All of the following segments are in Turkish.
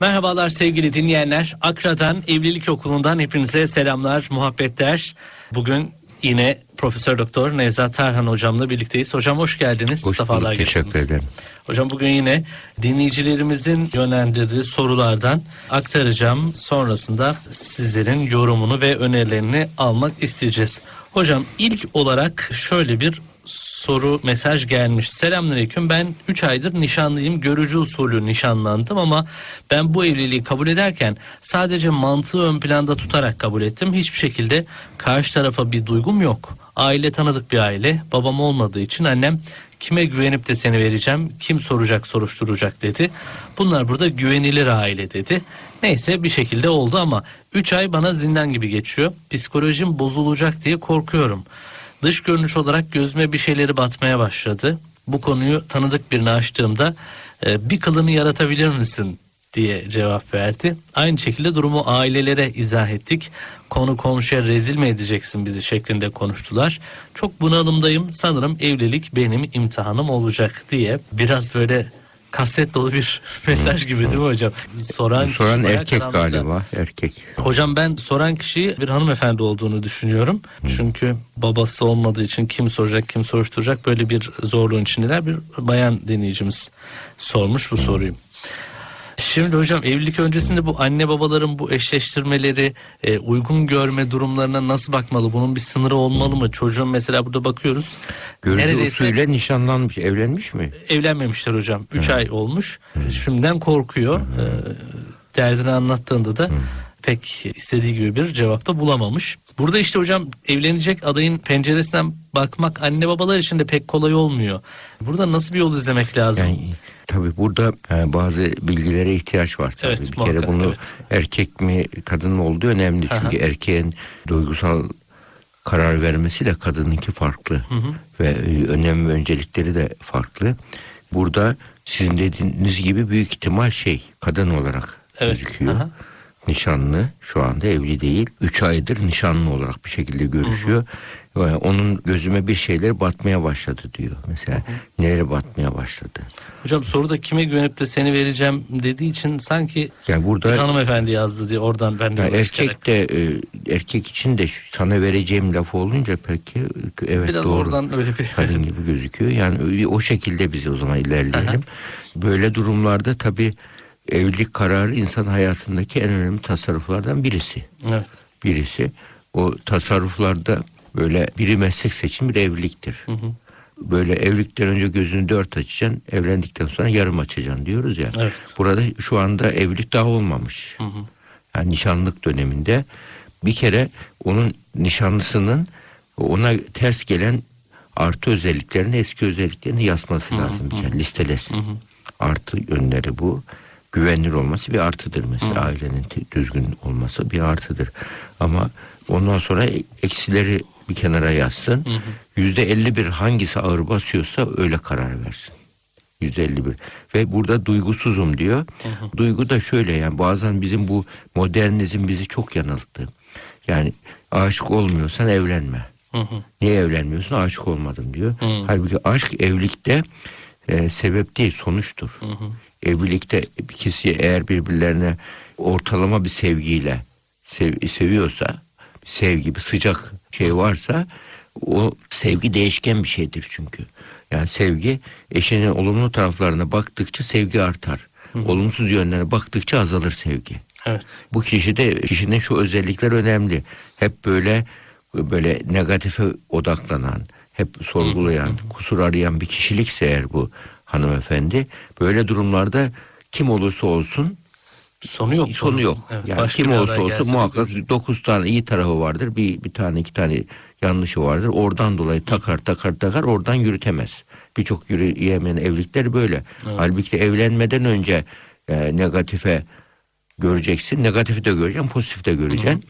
Merhabalar sevgili dinleyenler. Akra'dan Evlilik Okulu'ndan hepinize selamlar, muhabbetler. Bugün yine Profesör Doktor Nevzat Tarhan hocamla birlikteyiz. Hocam hoş geldiniz. Hoş Sefalar bulduk, teşekkür getirdiniz. ederim. Hocam bugün yine dinleyicilerimizin yönlendirdiği sorulardan aktaracağım. Sonrasında sizlerin yorumunu ve önerilerini almak isteyeceğiz. Hocam ilk olarak şöyle bir soru mesaj gelmiş. Selamünaleyküm ben 3 aydır nişanlıyım. Görücü usulü nişanlandım ama ben bu evliliği kabul ederken sadece mantığı ön planda tutarak kabul ettim. Hiçbir şekilde karşı tarafa bir duygum yok. Aile tanıdık bir aile. Babam olmadığı için annem kime güvenip de seni vereceğim, kim soracak soruşturacak dedi. Bunlar burada güvenilir aile dedi. Neyse bir şekilde oldu ama 3 ay bana zindan gibi geçiyor. Psikolojim bozulacak diye korkuyorum. Dış görünüş olarak gözüme bir şeyleri batmaya başladı. Bu konuyu tanıdık birine açtığımda "E, bir kılını yaratabilir misin diye cevap verdi. Aynı şekilde durumu ailelere izah ettik. Konu komşuya rezil mi edeceksin bizi şeklinde konuştular. Çok bunalımdayım sanırım evlilik benim imtihanım olacak diye biraz böyle kasvet dolu bir mesaj gibi değil mi hocam? Soran, kişi Soran bayağı erkek galiba erkek. Hocam ben soran kişi bir hanımefendi olduğunu düşünüyorum. Çünkü babası olmadığı için kim soracak kim soruşturacak böyle bir zorluğun içindeler. Bir bayan dinleyicimiz sormuş bu soruyu. Şimdi hocam evlilik öncesinde bu anne babaların bu eşleştirmeleri e, uygun görme durumlarına nasıl bakmalı? Bunun bir sınırı olmalı mı? Çocuğun mesela burada bakıyoruz. Görücü neredeyse usulüyle nişanlanmış, evlenmiş mi? evlenmemişler hocam. 3 ay olmuş. Şimdiden korkuyor. Ee, derdini anlattığında da pek istediği gibi bir cevapta bulamamış. Burada işte hocam evlenecek adayın penceresinden bakmak anne babalar için de pek kolay olmuyor. Burada nasıl bir yol izlemek lazım? Yani tabii burada e, bazı bilgilere ihtiyaç var. Tabii. Evet, bir kere muhakkak, bunu evet. erkek mi kadın mı olduğu önemli. Çünkü erkeğin duygusal karar vermesiyle kadınınki farklı. Ve e, önem ve öncelikleri de farklı. Burada sizin dediğiniz gibi büyük ihtimal şey kadın olarak Evet, gözüküyor. aha. Nişanlı şu anda evli değil. Üç aydır nişanlı olarak bir şekilde görüşüyor. Ve onun gözüme bir şeyler batmaya başladı diyor. Mesela nelere batmaya başladı. Hocam soruda kime güvenip de seni vereceğim dediği için sanki Yani bir burada hanımefendi yazdı diye oradan ben de yani erkek de e, erkek için de sana vereceğim laf olunca peki evet biraz doğru. oradan öyle bir kadın gibi gözüküyor. Yani o şekilde biz o zaman ilerleyelim. Böyle durumlarda tabii evlilik kararı insan hayatındaki en önemli tasarruflardan birisi. evet. Birisi o tasarruflarda böyle biri meslek seçimi bir evliliktir. Böyle evlilikten önce gözünü dört açacaksın, evlendikten sonra yarım açacaksın diyoruz ya. Evet. Burada şu anda evlilik daha olmamış. Yani nişanlık döneminde bir kere onun nişanlısının ona ters gelen artı özelliklerini eski özelliklerini yazması lazım. bir kere, listelesin. Artı yönleri bu. Güvenilir olması bir artıdır mesela ailenin te- düzgün olması bir artıdır. Ama ondan sonra e- eksileri bir kenara yazsın. Yüzde elli bir hangisi ağır basıyorsa öyle karar versin. 151 ve burada duygusuzum diyor. Duygu da şöyle yani bazen bizim bu modernizm bizi çok yanılttı. Yani aşık olmuyorsan evlenme. Niye evlenmiyorsun? Aşık olmadım diyor. Halbuki aşk evlilikte e, sebep değil sonuçtur. Evlilikte ikisi eğer birbirlerine ortalama bir sevgiyle sev- seviyorsa sevgi bir sıcak şey varsa o sevgi değişken bir şeydir çünkü. Yani sevgi eşinin olumlu taraflarına baktıkça sevgi artar. Olumsuz yönlerine baktıkça azalır sevgi. Evet. Bu kişide kişinin şu özellikler önemli. Hep böyle böyle negatife odaklanan, hep sorgulayan, kusur arayan bir kişilikse eğer bu hanımefendi böyle durumlarda kim olursa olsun Sonu yok. sonu yok. Evet, yani kim olursa olsun muhakkak görüşürüz. dokuz tane iyi tarafı vardır. Bir, bir tane iki tane yanlışı vardır. Oradan dolayı takar takar takar oradan yürütemez. Birçok yürüyemeyen evlilikler böyle. Halbuki evlenmeden önce e, negatife göreceksin. Negatifi de göreceksin, pozitifi de göreceksin.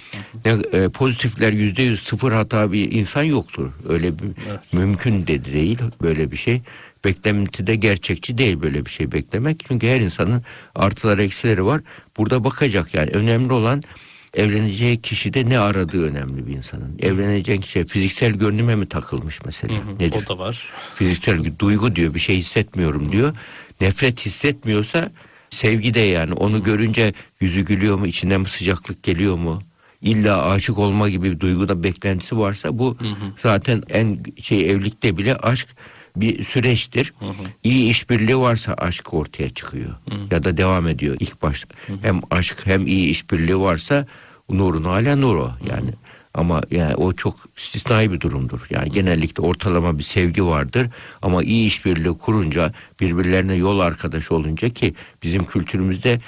Ne, e, pozitifler yüzde yüz sıfır hata bir insan yoktur. Öyle bir Evet. mümkün de değil böyle bir şey. Beklenti de gerçekçi değil böyle bir şey beklemek. Çünkü her insanın artıları eksileri var. Burada bakacak yani önemli olan evleneceği kişide ne aradığı önemli bir insanın. Evleneceği kişi fiziksel görünüme mi takılmış mesela? Nedir? O da var. Fiziksel duygu diyor bir şey hissetmiyorum diyor. Nefret hissetmiyorsa Sevgi de yani onu görünce yüzü gülüyor mu, içinden bir sıcaklık geliyor mu? İlla aşık olma gibi bir duyguda beklentisi varsa bu zaten en şey evlilikte bile aşk bir süreçtir. İyi işbirliği varsa aşk ortaya çıkıyor. Ya da devam ediyor ilk başta. Hem aşk hem iyi işbirliği varsa nurun hala nur o yani. Ama yani o çok istisnai bir durumdur. Yani genellikle ortalama bir sevgi vardır ama iyi işbirliği kurunca birbirlerine yol arkadaşı olunca ki bizim kültürümüzde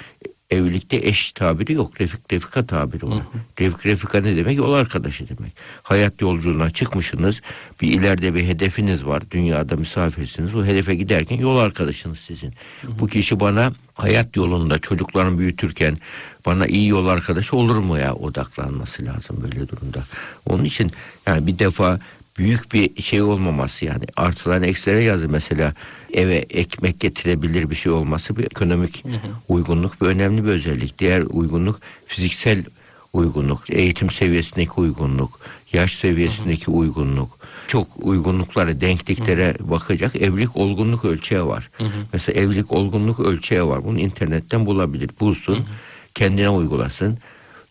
evlilikte eş tabiri yok. Refik refika tabiri var. Refik refika ne demek? Yol arkadaşı demek. Hayat yolculuğuna çıkmışsınız. Bir ileride bir hedefiniz var. Dünyada misafirsiniz. O hedefe giderken yol arkadaşınız sizin. Bu kişi bana hayat yolunda çocuklarını büyütürken bana iyi yol arkadaşı olur mu ya odaklanması lazım böyle durumda. Onun için yani bir defa büyük bir şey olmaması yani artılan eksilere yazdı mesela eve ekmek getirebilir bir şey olması bir ekonomik uygunluk bir önemli bir özellik. Diğer uygunluk fiziksel uygunluk, eğitim seviyesindeki uygunluk, yaş seviyesindeki uygunluk. Çok uygunluklara, denkliklere bakacak evlilik olgunluk ölçeği var. Mesela evlilik olgunluk ölçeği var. Bunu internetten bulabilir. Bulsun, kendine uygulasın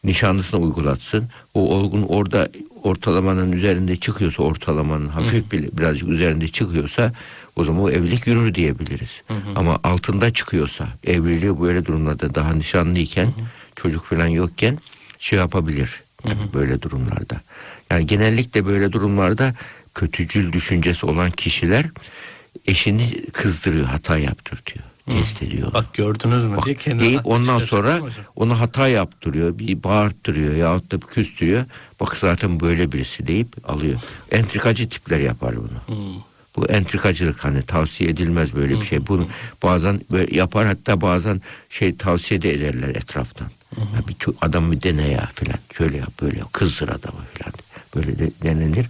nişanlısına uygulatsın. O olgun orada ortalamanın üzerinde çıkıyorsa ortalamanın hafif bir, birazcık üzerinde çıkıyorsa o zaman o evlilik yürür diyebiliriz. Ama altında çıkıyorsa evliliği böyle durumlarda daha nişanlıyken çocuk falan yokken şey yapabilir. Yani böyle durumlarda. Yani genellikle böyle durumlarda kötücül düşüncesi olan kişiler eşini kızdırıyor, hata yaptırtıyor. Test ediyor. Bak gördünüz mü Bak, diye kendine deyip ondan sonra onu hata yaptırıyor, bir bağırttırıyor yahut da küstürüyor. Bak zaten böyle birisi deyip alıyor. Entrikacı tipler yapar bunu. Hmm. Bu entrikacılık hani tavsiye edilmez böyle bir şey. Bunu bazen böyle yapar hatta bazen şey tavsiye de ederler etraftan. Ya bir adam bir dene ya filan. Şöyle yap böyle yap. Kızdır adamı filan. Böyle de denilir.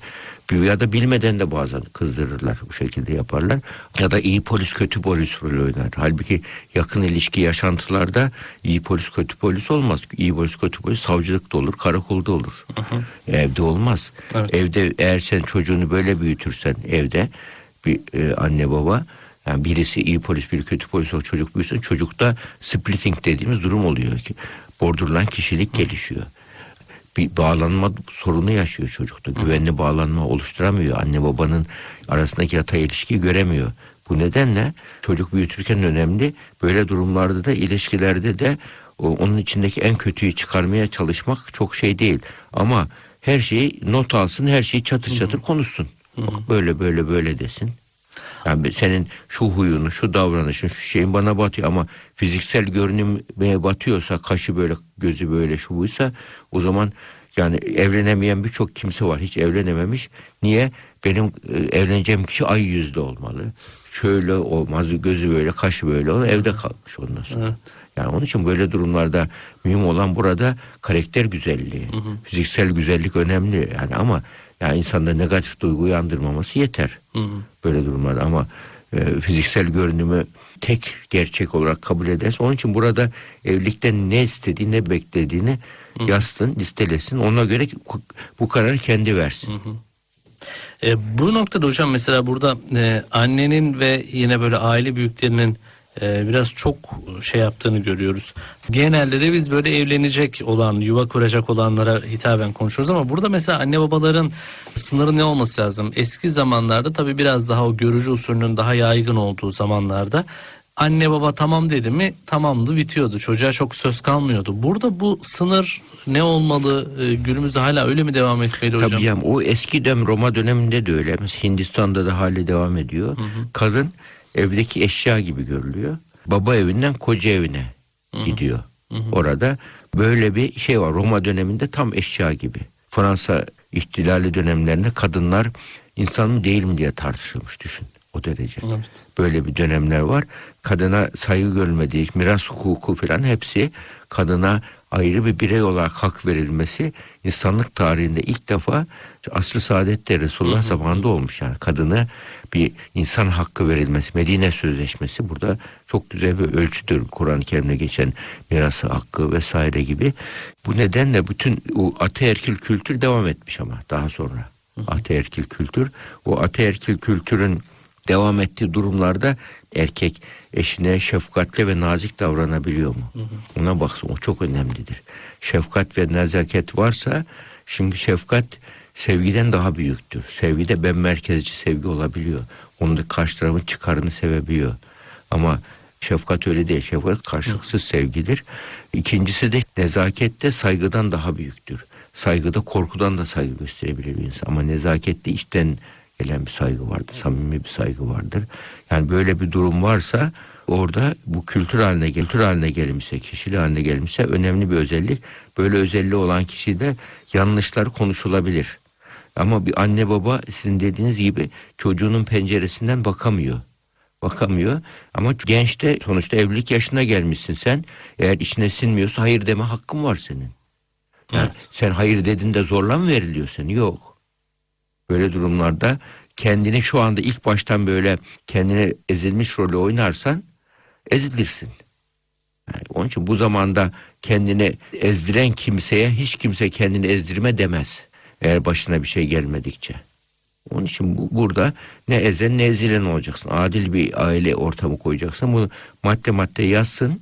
Bir- Ya da bilmeden de bazen kızdırırlar. Bu şekilde yaparlar. Ya da iyi polis kötü polis rolü oynar. Halbuki yakın ilişki yaşantılarda iyi polis kötü polis olmaz. İyi polis kötü polis savcılıkta olur, karakolda olur. Evde olmaz. Evet. Evde eğer sen çocuğunu böyle büyütürsen evde bir e, anne baba yani birisi iyi polis biri kötü polis o çocuk büyüsün çocukta splitting dediğimiz durum oluyor ki borderline kişilik gelişiyor. Bir bağlanma sorunu yaşıyor çocukta. Güvenli bağlanma oluşturamıyor. Anne babanın arasındaki yatay ilişkiyi göremiyor. Bu nedenle çocuk büyütürken önemli. Böyle durumlarda da ilişkilerde de onun içindeki en kötüyü çıkarmaya çalışmak çok şey değil. Ama her şeyi not alsın, her şeyi çatır çatır konuşsun. Bak böyle böyle böyle desin. Yani senin şu huyunu, şu davranışın, şu şeyin bana batıyor ama fiziksel görünüme batıyorsa, kaşı böyle, gözü böyle, şu buysa o zaman yani evlenemeyen birçok kimse var. Hiç evlenememiş. Niye? Benim e, evleneceğim kişi ay yüzlü olmalı. Şöyle olmaz, gözü böyle, kaşı böyle olur. Evde kalmış ondan sonra. Evet. Yani onun için böyle durumlarda mühim olan burada karakter güzelliği. Fiziksel güzellik önemli yani ama yani insanda negatif duygu uyandırmaması yeter. Böyle durumlarda ama e, fiziksel görünümü tek gerçek olarak kabul ederse onun için burada evlilikten ne istediğini ne beklediğini yazsın, listelesin. Ona göre bu kararı kendi versin. E, bu noktada hocam mesela burada e, annenin ve yine böyle aile büyüklerinin biraz çok şey yaptığını görüyoruz. Genelde de biz böyle evlenecek olan, yuva kuracak olanlara hitaben konuşuyoruz ama burada mesela anne babaların sınırı ne olması lazım? Eski zamanlarda tabii biraz daha o görücü usulünün daha yaygın olduğu zamanlarda anne baba tamam dedi mi tamamdı bitiyordu. Çocuğa çok söz kalmıyordu. Burada bu sınır ne olmalı? E, günümüzde hala öyle mi devam etmeli hocam? Tabii yani o eski dönem Roma döneminde de öyle. Mesela Hindistan'da da hali devam ediyor. Kadın evdeki eşya gibi görülüyor. Baba evinden koca evine gidiyor. Orada böyle bir şey var. Roma döneminde tam eşya gibi. Fransa ihtilali dönemlerinde kadınlar insan mı değil mi diye tartışılmış düşün. O derece. Evet. Böyle bir dönemler var. Kadına saygı görmediği, miras hukuku falan hepsi kadına ayrı bir birey olarak hak verilmesi insanlık tarihinde ilk defa asr-ı saadette Resulullah zamanında olmuş. Yani kadına bir insan hakkı verilmesi Medine Sözleşmesi burada çok güzel bir ölçüdür. Kur'an-ı Kerim'de geçen mirası hakkı vesaire gibi. Bu nedenle bütün o ataerkil kültür devam etmiş ama daha sonra. Ataerkil kültür o ataerkil kültürün devam ettiği durumlarda erkek eşine şefkatli ve nazik davranabiliyor mu? Ona baksın o çok önemlidir. Şefkat ve nezaket varsa şimdi şefkat sevgiden daha büyüktür. Sevgide ben merkezci sevgi olabiliyor. Onun da karşı tarafın çıkarını sevebiliyor. Ama şefkat öyle değil. Şefkat karşılıksız sevgidir. İkincisi de nezaket de saygıdan daha büyüktür. Saygıda korkudan da saygı gösterebilir bir insan. Ama nezakette içten gelen bir saygı vardır. Samimi bir saygı vardır. Yani böyle bir durum varsa orada bu kültür haline, kültür haline gelmişse, kişiliği haline gelmişse önemli bir özellik. Böyle özelliği olan kişide yanlışlar konuşulabilir. Ama bir anne baba sizin dediğiniz gibi çocuğunun penceresinden bakamıyor. Bakamıyor ama gençte sonuçta evlilik yaşına gelmişsin sen. Eğer içine sinmiyorsa hayır deme hakkın var senin. Yani Evet. sen hayır dedin de zorla mı veriliyor senin? Yok. Böyle durumlarda kendini şu anda ilk baştan böyle kendine ezilmiş rolü oynarsan ezilirsin. Yani onun için bu zamanda kendini ezdiren kimseye hiç kimse kendini ezdirme demez. Eğer başına bir şey gelmedikçe. Onun için bu, burada ne ezen ne ezilen olacaksın. Adil bir aile ortamı koyacaksın. Bunu madde madde yazsın.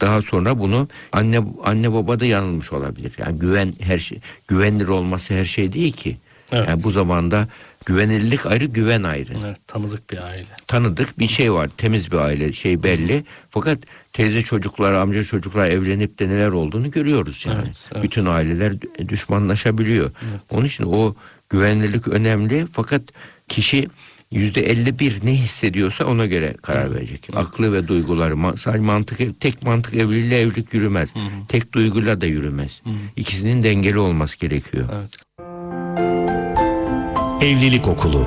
Daha sonra bunu anne anne baba da yanılmış olabilir. Yani güven her şey güvenilir olması her şey değil ki. Evet. Yani bu zamanda güvenilirlik ayrı, güven ayrı Evet, tanıdık bir aile. tanıdık bir şey var. Temiz bir aile şey belli. Fakat teyze çocuklar, amca çocuklar evlenip de neler olduğunu görüyoruz yani. Evet, evet. Bütün aileler dü- düşmanlaşabiliyor. Onun için o güvenilirlik önemli. Fakat kişi yüzde 51 ne hissediyorsa ona göre karar verecek. Aklı ve duyguları sadece mantık tek mantık evliliğiyle evlilik yürümez. Tek duyguyla da yürümez. İkisinin dengeli olması gerekiyor. Evet. Evlilik Okulu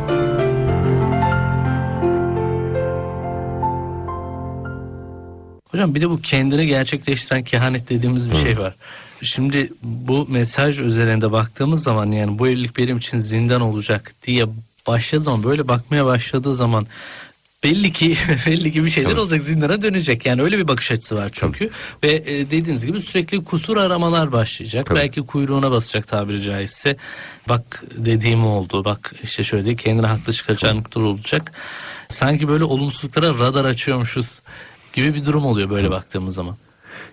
Hocam bir de bu kendini gerçekleştiren kehanet dediğimiz bir şey var. Şimdi bu mesaj üzerinde baktığımız zaman yani bu evlilik benim için zindan olacak diye başladığı zaman böyle bakmaya başladığı zaman belli ki belli ki bir şeyler Tabii. olacak zindana dönecek. Yani öyle bir bakış açısı var çünkü. Ve e, dediğiniz gibi sürekli kusur aramalar başlayacak. Tabii. belki kuyruğuna basacak tabiri caizse. Bak dediğim oldu. Bak işte şöyle değil, kendine haklı çıkaracağın olacak. Sanki böyle olumsuzluklara radar açıyormuşuz gibi bir durum oluyor böyle baktığımız zaman.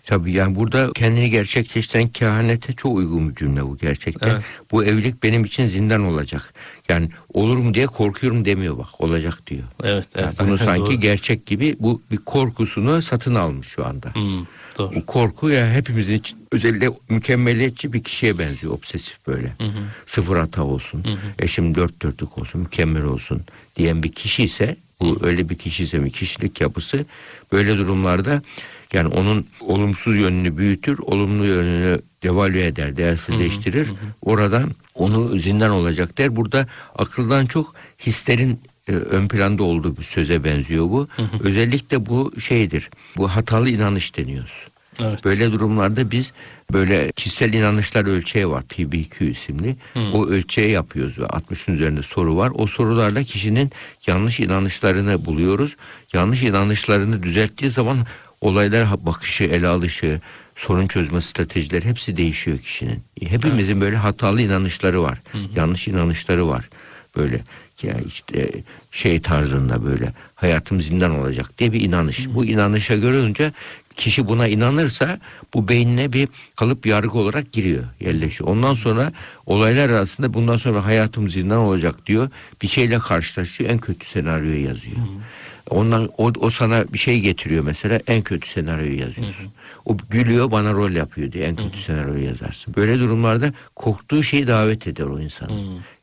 Tabii yani burada kendini gerçekleştiren kehanete çok uygun bir cümle bu gerçekten. Evet. Bu evlilik benim için zindan olacak. Yani olur mu diye korkuyorum demiyor bak olacak diyor. Evet, Yani evet. bunu aynen sanki doğru. gerçek gibi bu bir korkusunu satın almış şu anda. Hmm, doğru. Bu korku ya hepimizin için özellikle mükemmeliyetçi bir kişiye benziyor obsesif böyle. Sıfır hata olsun, eşim dört dörtlük olsun, mükemmel olsun diyen bir kişi ise bu öyle bir kişi ise bir kişilik yapısı böyle durumlarda yani onun olumsuz yönünü büyütür, olumlu yönünü devalüe eder, değersizleştirir. Oradan onu zindan olacak der. Burada akıldan çok hislerin e, ön planda olduğu bir söze benziyor bu. Özellikle bu şeydir. Bu hatalı inanış deniyoruz. Evet. Böyle durumlarda biz böyle kişisel inanışlar ölçeği var PBQ isimli. O ölçeği yapıyoruz ve 60'ın üzerinde soru var. O sorularla kişinin yanlış inanışlarını buluyoruz. Yanlış inanışlarını düzelttiği zaman olaylar bakışı, ele alışı, sorun çözme stratejileri hepsi değişiyor kişinin. Hepimizin böyle hatalı inanışları var. Yanlış inanışları var. Böyle ya işte şey tarzında böyle hayatım zindan olacak diye bir inanış. Bu inanışa görünce kişi buna inanırsa bu beynine bir kalıp yargı olarak giriyor, yerleşiyor. Ondan sonra olaylar arasında bundan sonra hayatım zindan olacak diyor. Bir şeyle karşılaşıyor, en kötü senaryoyu yazıyor. Ondan o, o sana bir şey getiriyor mesela en kötü senaryoyu yazıyorsun. O gülüyor bana rol yapıyor diye en kötü senaryoyu yazarsın. Böyle durumlarda korktuğu şeyi davet eder o insan.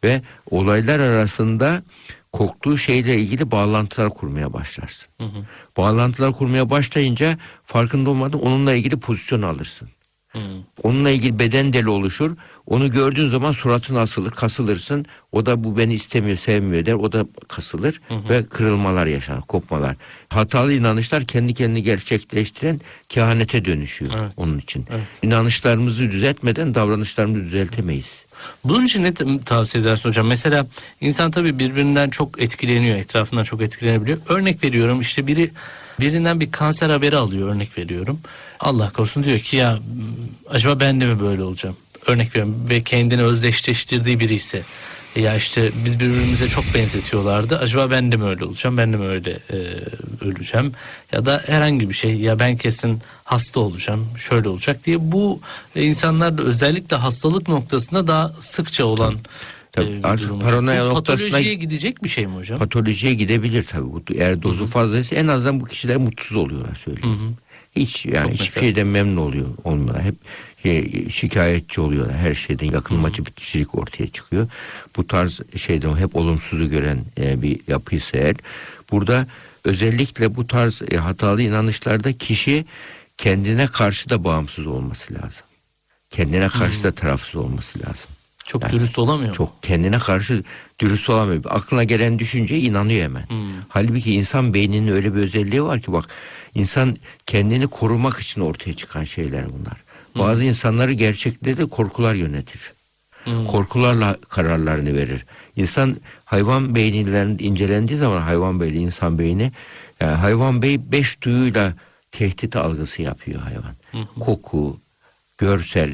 Ve olaylar arasında korktuğu şeyle ilgili bağlantılar kurmaya başlarsın. Bağlantılar kurmaya başlayınca farkında olmadan onunla ilgili pozisyon alırsın. Hmm. Onunla ilgili beden dili oluşur. Onu gördüğün zaman suratın asılır, kasılırsın. O da bu beni istemiyor, sevmiyor der. O da kasılır ve kırılmalar yaşar, kopmalar. Hatalı inanışlar kendi kendini gerçekleştiren kehanete dönüşüyor Evet. onun için. Evet. İnanışlarımızı düzeltmeden davranışlarımızı düzeltemeyiz. Bunun için ne tavsiye edersin hocam? Mesela insan tabii birbirinden çok etkileniyor, etrafından çok etkilenebiliyor. Örnek veriyorum işte biri birinden bir kanser haberi alıyor örnek veriyorum. Allah korusun diyor ki ya acaba ben de mi böyle olacağım? Örnek veriyorum ve kendini özdeşleştirdiği biri ise ya işte biz birbirimize çok benzetiyorlardı. Acaba ben de mi öyle olacağım? Ben de mi öyle e, öleceğim? Ya da herhangi bir şey ya ben kesin hasta olacağım. Şöyle olacak diye bu insanlarda özellikle hastalık noktasında daha sıkça olan Tabii, e, bir artık paranoya Bu noktasına- patolojiye gidecek bir şey mi hocam? Patolojiye gidebilir tabii. Bu, eğer dozu fazlaysa en azından bu kişiler mutsuz oluyorlar söyleyeyim. Hiç yani Çok hiçbir mesela. şeyden memnun oluyor olmuyorlar. Hep şey, şikayetçi oluyorlar. Her şeyden yakınmacı bir kişilik ortaya çıkıyor. Bu tarz şeyden hep olumsuzu gören e, bir yapıysa eğer burada özellikle bu tarz e, hatalı inanışlarda kişi kendine karşı da bağımsız olması lazım. Kendine karşı da tarafsız olması lazım. Çok Yani dürüst olamıyor mu? Çok kendine karşı dürüst olamıyor. Aklına gelen düşünceye inanıyor hemen. Halbuki insan beyninin öyle bir özelliği var ki bak insan kendini korumak için ortaya çıkan şeyler bunlar. Bazı insanları gerçekte de korkular yönetir. Korkularla kararlarını verir. İnsan hayvan beyninden incelendiği zaman hayvan beyni insan beyni yani hayvan bey beş duyuyla tehdit algısı yapıyor hayvan. Koku, görsel,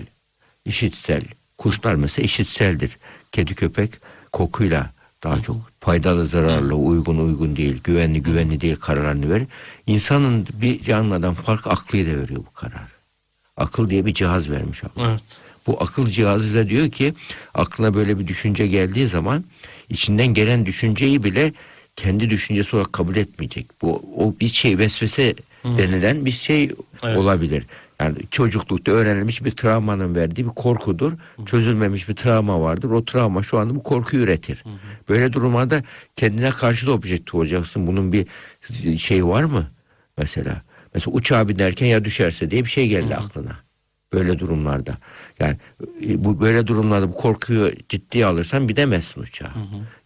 işitsel. Kuşlar mesela işitseldir. Kedi köpek kokuyla daha çok faydalı zararlı uygun uygun değil güvenli güvenli değil kararlarını verir. İnsanın bir canlıdan farklı aklıyla veriyor bu karar. Akıl diye bir cihaz vermiş Allah. Evet. Bu akıl cihazıyla diyor ki aklına böyle bir düşünce geldiği zaman içinden gelen düşünceyi bile kendi düşüncesi olarak kabul etmeyecek. Bu o bir şey vesvese denilen bir şey Evet. olabilir. Yani çocuklukta öğrenilmiş bir travmanın verdiği bir korkudur. Çözülmemiş bir travma vardır. O travma şu anda bu korkuyu üretir. Böyle durumlarda kendine karşı da objektif olacaksın. Bunun bir şey var mı? Mesela mesela uçağa binerken ya düşerse diye bir şey geldi aklına. Böyle durumlarda. Yani e, bu böyle durumlarda bu korkuyu ciddiye alırsan binemezsin uçağa.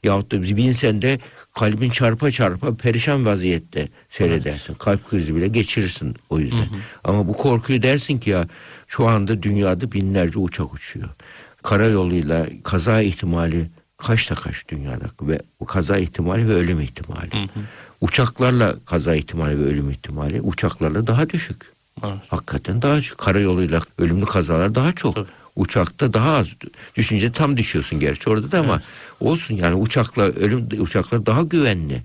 Yahut da binsen de kalbin çarpa çarpa perişan vaziyette seyredersin. Kalp krizi bile geçirirsin o yüzden. Ama bu korkuyu dersin ki ya şu anda dünyada binlerce uçak uçuyor. Karayoluyla kaza ihtimali kaçta kaç dünyada ve bu kaza ihtimali ve ölüm ihtimali. Uçaklarla kaza ihtimali ve ölüm ihtimali uçaklarla daha düşük. Evet. Hakikaten daha çok. Karayoluyla ölümlü kazalar daha çok. Tabii. Uçakta daha az. Düşünce tam düşüyorsun gerçi orada da ama olsun yani uçakla ölüm uçaklar daha güvenli.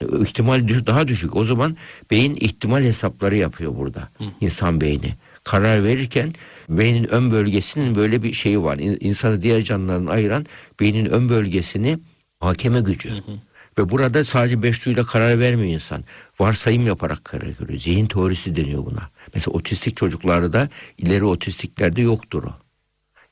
E, İhtimal daha düşük. O zaman beyin ihtimal hesapları yapıyor burada. İnsan beyni. Karar verirken beynin ön bölgesinin böyle bir şeyi var. İn- İnsanı diğer canlılardan ayıran beynin ön bölgesini hakeme gücü. Ve burada sadece beş duyuyla karar vermiyor insan. Varsayım yaparak karar veriyor. Zihin teorisi deniyor buna. Mesela otistik çocuklarda ileri otistiklerde yoktur o.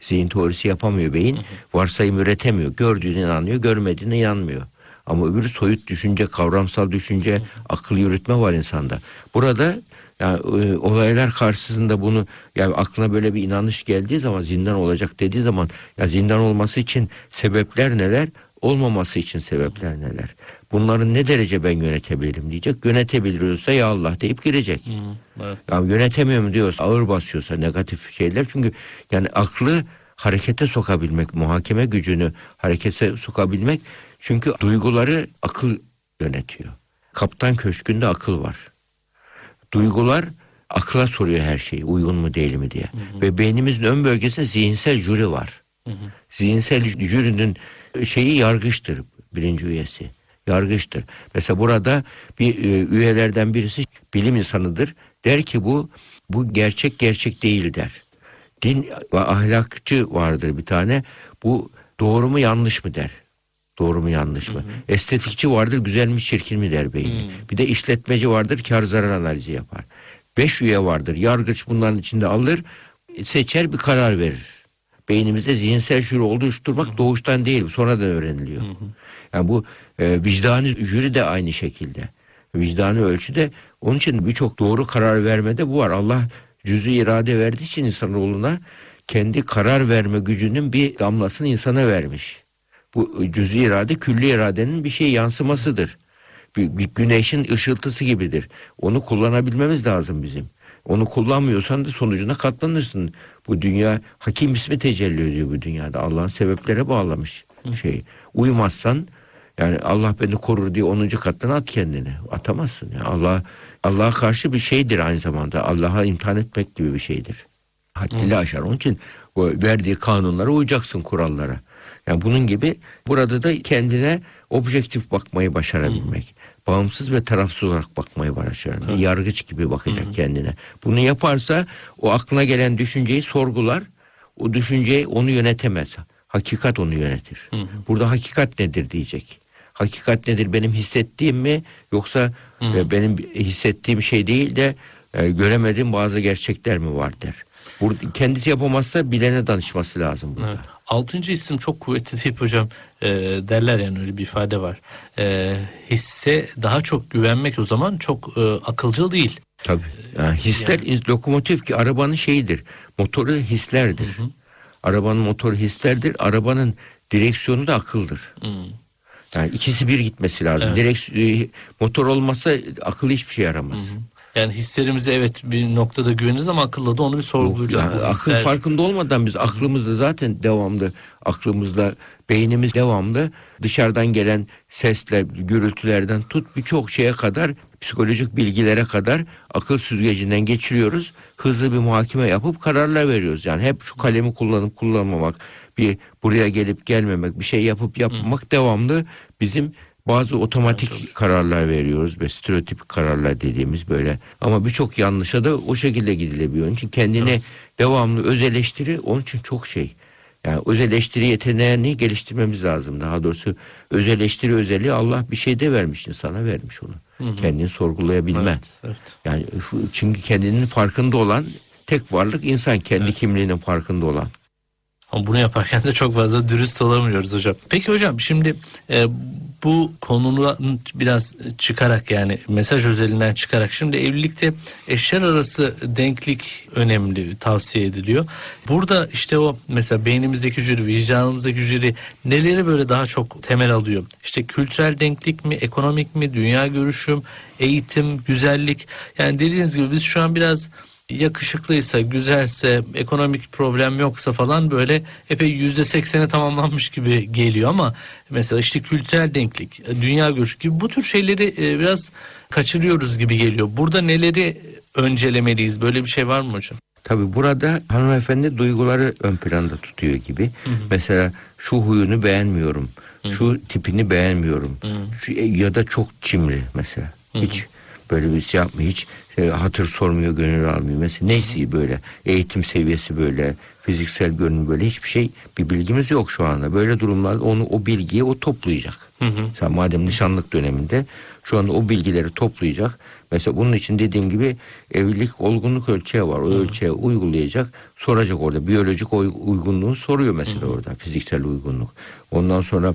Zihin teorisi yapamıyor beyin. Varsayım üretemiyor. Gördüğüne inanıyor, görmediğine inanmıyor. Ama öbürü soyut düşünce, kavramsal düşünce, akıl yürütme var insanda. Burada yani e, olaylar karşısında bunu yani aklına böyle bir inanış geldiği zaman zindan olacak dediği zaman ya zindan olması için sebepler neler? Olmaması için sebepler neler? Bunları ne derece ben yönetebilirim diyecek. Yönetebiliyorsa ya Allah deyip girecek. Evet. Ya yönetemiyorum diyorsa ağır basıyorsa negatif şeyler çünkü yani aklı harekete sokabilmek, muhakeme gücünü harekete sokabilmek çünkü duyguları akıl yönetiyor. Kaptan köşkünde akıl var. Duygular akla soruyor her şeyi uygun mu değil mi diye. Ve beynimizin ön bölgesinde zihinsel jüri var. Zihinsel jürinin şeyi yargıçtır birinci üyesi. Yargıçtır. Mesela burada bir e, üyelerden birisi bilim insanıdır. Der ki bu bu gerçek gerçek değil der. Din ve ahlakçı vardır bir tane. Bu doğru mu yanlış mı der. Doğru mu yanlış mı? Estetikçi vardır güzel mi çirkin mi der beyin. Bir de işletmeci vardır kar zarar analizi yapar. Beş üye vardır. Yargıç bunların içinde alır seçer bir karar verir. Beynimizde zihinsel jüri oluşturmak doğuştan değil sonradan öğreniliyor. Yani bu e, vicdani jüri de aynı şekilde. Vicdani ölçüde onun için birçok doğru karar vermede bu var. Allah cüzü irade verdiği için insanoğluna kendi karar verme gücünün bir damlasını insana vermiş. Bu cüz'i irade külli iradenin bir şey yansımasıdır. Bir, bir güneşin ışıltısı gibidir. Onu kullanabilmemiz lazım bizim. Onu kullanmıyorsan da sonucuna katlanırsın. Bu dünya hakim ismi tecelli ediyor bu dünyada. Allah'ın sebeplere bağlamış şey. Uymazsan yani Allah beni korur diye 10. kattan at kendini. Atamazsın. Yani Allah Allah'a karşı bir şeydir aynı zamanda. Allah'a imtihan etmek gibi bir şeydir. Haddini aşar. Onun için o verdiği kanunlara uyacaksın kurallara. Yani bunun gibi burada da kendine objektif bakmayı başarabilmek. Bağımsız ve tarafsız olarak bakmayı başarabilmek. Bir yargıç gibi bakacak kendine. Bunu yaparsa o aklına gelen düşünceyi sorgular. O düşünceyi onu yönetemez. Hakikat onu yönetir. Burada hakikat nedir diyecek. Hakikat nedir benim hissettiğim mi yoksa e, benim hissettiğim şey değil de e, göremediğim bazı gerçekler mi var der. Burada kendisi yapamazsa bilene danışması lazım burada. Evet. Altıncı isim çok kuvvetli deyip hocam e, derler yani öyle bir ifade var. E, hisse daha çok güvenmek o zaman çok e, akılcıl değil. Tabii. Yani hisler lokomotif ki arabanın şeyidir. Motoru hislerdir. Arabanın motoru hislerdir. Arabanın direksiyonu da akıldır. Yani ikisi bir gitmesi lazım. Evet. Direkt motor olmasa akıl hiçbir şey yaramaz. Yani hislerimize evet bir noktada güveniriz ama akılla da onu bir sorgulayacağız. Yani akıl hisler- farkında olmadan biz aklımızla zaten devamlı aklımızla beynimiz devamlı dışarıdan gelen sesler, gürültülerden tut birçok şeye kadar psikolojik bilgilere kadar akıl süzgecinden geçiriyoruz. Hızlı bir muhakeme yapıp kararlar veriyoruz. Yani hep şu kalemi kullanıp kullanmamak, bir buraya gelip gelmemek, bir şey yapıp yapmamak devamlı bizim bazı otomatik kararlar veriyoruz ve stereotip kararlar dediğimiz böyle. Ama birçok yanlışa da o şekilde gidilebiliyor. Onun için kendini devamlı öz eleştiri onun için çok şey. Yani öz eleştiri yeteneğini geliştirmemiz lazım. Daha doğrusu öz eleştiri özelliği Allah bir şey de vermiş insana vermiş onu. Kendini sorgulayabilme. Evet, evet. Yani çünkü kendinin farkında olan tek varlık insan kendi kimliğinin farkında olan. Ama bunu yaparken de çok fazla dürüst olamıyoruz hocam. Peki hocam şimdi e, bu konudan biraz çıkarak yani mesaj özelinden çıkarak şimdi evlilikte eşler arası denklik önemli tavsiye ediliyor. Burada işte o mesela beynimizdeki jüri, vicdanımızdaki jüri neleri böyle daha çok temel alıyor? İşte kültürel denklik mi, ekonomik mi, dünya görüşüm, eğitim, güzellik. Yani dediğiniz gibi biz şu an biraz yakışıklıysa, güzelse, ekonomik problem yoksa falan böyle epey yüzde sekseni tamamlanmış gibi geliyor ama mesela işte kültürel denklik, dünya görüşü gibi bu tür şeyleri e, biraz kaçırıyoruz gibi geliyor. Burada neleri öncelemeliyiz? Böyle bir şey var mı hocam? Tabii burada hanımefendi duyguları ön planda tutuyor gibi. Mesela şu huyunu beğenmiyorum. Şu tipini beğenmiyorum. Şu, ya da çok cimri mesela. Hiç böyle bir şey yapmıyor. Hiç e, hatır sormuyor, gönül almıyor. Mesela neyse böyle. Eğitim seviyesi böyle. Fiziksel görünüm böyle. Hiçbir şey bir bilgimiz yok şu anda. Böyle durumlarda onu o bilgiyi o toplayacak. Sen madem nişanlık döneminde şu anda o bilgileri toplayacak. Mesela bunun için dediğim gibi evlilik olgunluk ölçeği var. O ölçeği uygulayacak. Soracak orada. Biyolojik uygunluğu soruyor mesela orada. Fiziksel uygunluk. Ondan sonra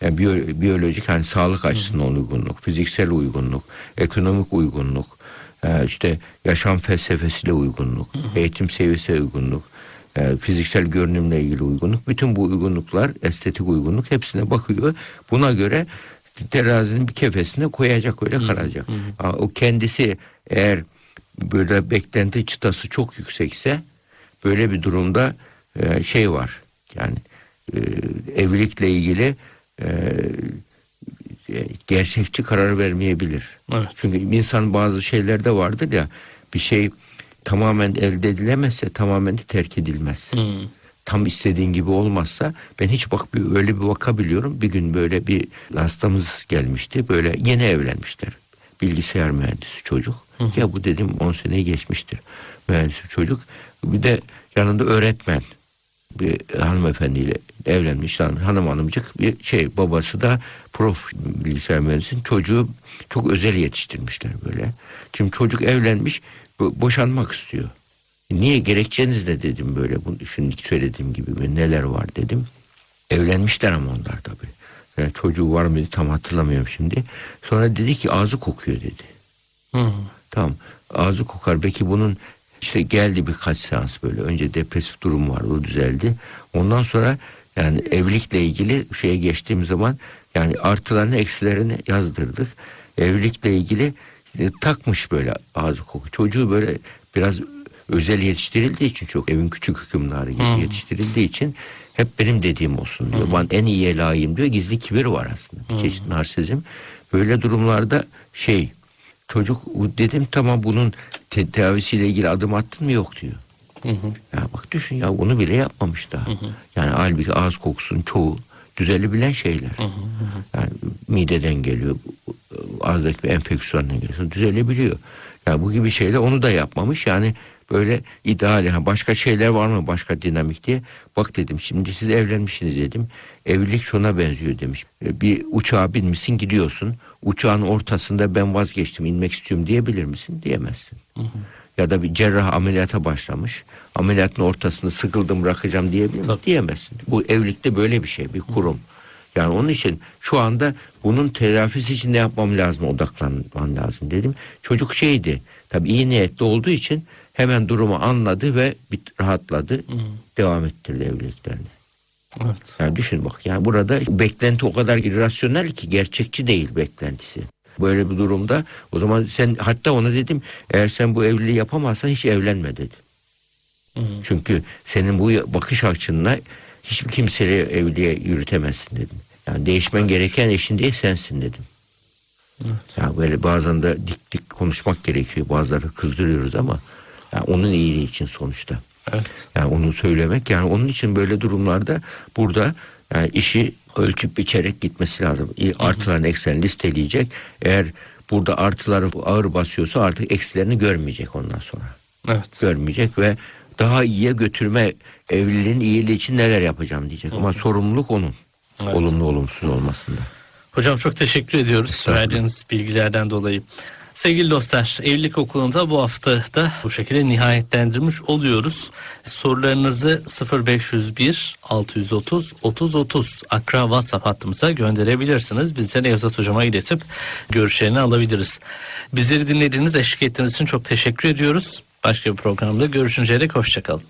yani biyo- biyolojik hani sağlık açısından uygunluk, fiziksel uygunluk, ekonomik uygunluk, e, işte yaşam felsefesiyle uygunluk, eğitim seviyesiyle uygunluk, e, fiziksel görünümle ilgili uygunluk. Bütün bu uygunluklar, estetik uygunluk hepsine bakıyor. Buna göre terazinin bir kefesine koyacak öyle kalacak. Ha, O kendisi eğer böyle beklenti çıtası çok yüksekse böyle bir durumda e, şey var. Yani evlilikle ilgili e, e, gerçekçi karar vermeyebilir. Evet. Çünkü insan bazı şeylerde vardır ya bir şey tamamen elde edilemezse tamamen de terk edilmez. Tam istediğin gibi olmazsa ben hiç bak bir, öyle bir vaka biliyorum. Bir gün böyle bir hastamız gelmişti. Böyle yeni evlenmişler. Bilgisayar mühendisi çocuk. Ya bu dedim 10 seneyi geçmiştir. Mühendis çocuk. Bir de yanında öğretmen bir hanımefendiyle evlenmiş han- hanım hanımcık bir şey babası da prof bilgisayar mühendisinin çocuğu çok özel yetiştirmişler böyle. Şimdi çocuk evlenmiş bo- boşanmak istiyor. Niye gerekçeniz ne dedim böyle bunu şimdi söylediğim gibi neler var dedim. Evlenmişler ama onlar tabii. Yani çocuğu var mıydı tam hatırlamıyorum şimdi. Sonra dedi ki ağzı kokuyor dedi. Hı. Tamam ağzı kokar. Belki bunun işte geldi birkaç seans böyle. Önce depresif durum vardı o düzeldi. Ondan sonra yani evlilikle ilgili şeye geçtiğim zaman yani artılarını eksilerini yazdırdık. Evlilikle ilgili e, takmış böyle ağzı koku. Çocuğu böyle biraz özel yetiştirildiği için çok evin küçük hükümdarı gibi yetiştirildiği için hep benim dediğim olsun diyor. Ben en iyiye layığım diyor. Gizli kibir var aslında. Bir çeşit narsizm. Böyle durumlarda şey Çocuk dedim tamam bunun te- tedavisiyle ilgili adım attın mı yok diyor. Ya bak düşün ya bunu bile yapmamış daha. Yani halbuki ağız kokusunun çoğu düzelebilen şeyler. Yani mideden geliyor, ağızdaki bir enfeksiyondan geliyor, düzelebiliyor. Yani bu gibi şeyler onu da yapmamış. Yani böyle ideal yani başka şeyler var mı başka dinamik diye. Bak dedim şimdi siz evlenmişsiniz dedim. Evlilik şuna benziyor demiş. Bir uçağa binmişsin gidiyorsun. Uçağın ortasında ben vazgeçtim inmek istiyorum diyebilir misin? Diyemezsin. Ya da bir cerrah ameliyata başlamış. Ameliyatın ortasında sıkıldım bırakacağım diyebilir misin? Tabii. Diyemezsin. Bu evlilikte böyle bir şey bir kurum. Yani onun için şu anda bunun telafisi için ne yapmam lazım odaklanmam lazım dedim. Çocuk şeydi tabii iyi niyetli olduğu için hemen durumu anladı ve bir rahatladı. Devam ettirdi evliliklerini. Evet. Yani düşün bak yani burada beklenti o kadar irrasyonel ki gerçekçi değil beklentisi. Böyle bir durumda o zaman sen hatta ona dedim eğer sen bu evliliği yapamazsan hiç evlenme dedim. Çünkü senin bu bakış açınla hiçbir kimseyle evliliğe yürütemezsin dedim. Yani değişmen gereken eşin değil sensin dedim. Yani böyle bazen de dik dik konuşmak gerekiyor. Bazıları kızdırıyoruz ama yani onun iyiliği için sonuçta. Evet. Yani onu söylemek yani onun için böyle durumlarda burada yani işi ölçüp biçerek gitmesi lazım. Artıların eksilerini listeleyecek. Eğer burada artıları ağır basıyorsa artık eksilerini görmeyecek ondan sonra. Evet. Görmeyecek ve daha iyiye götürme evliliğin iyiliği için neler yapacağım diyecek. Ama sorumluluk onun. Evet. Olumlu olumsuz olmasında. Hocam çok teşekkür ediyoruz verdiğiniz bilgilerden dolayı. Sevgili dostlar, evlilik okulunda bu hafta da bu şekilde nihayetlendirmiş oluyoruz. Sorularınızı 0501 630 30 30 Akra WhatsApp hattımıza gönderebilirsiniz. Biz de Nevzat Hocam'a iletip görüşlerini alabiliriz. Bizleri dinlediğiniz, eşlik ettiğiniz için çok teşekkür ediyoruz. Başka bir programda görüşünceye dek hoşçakalın.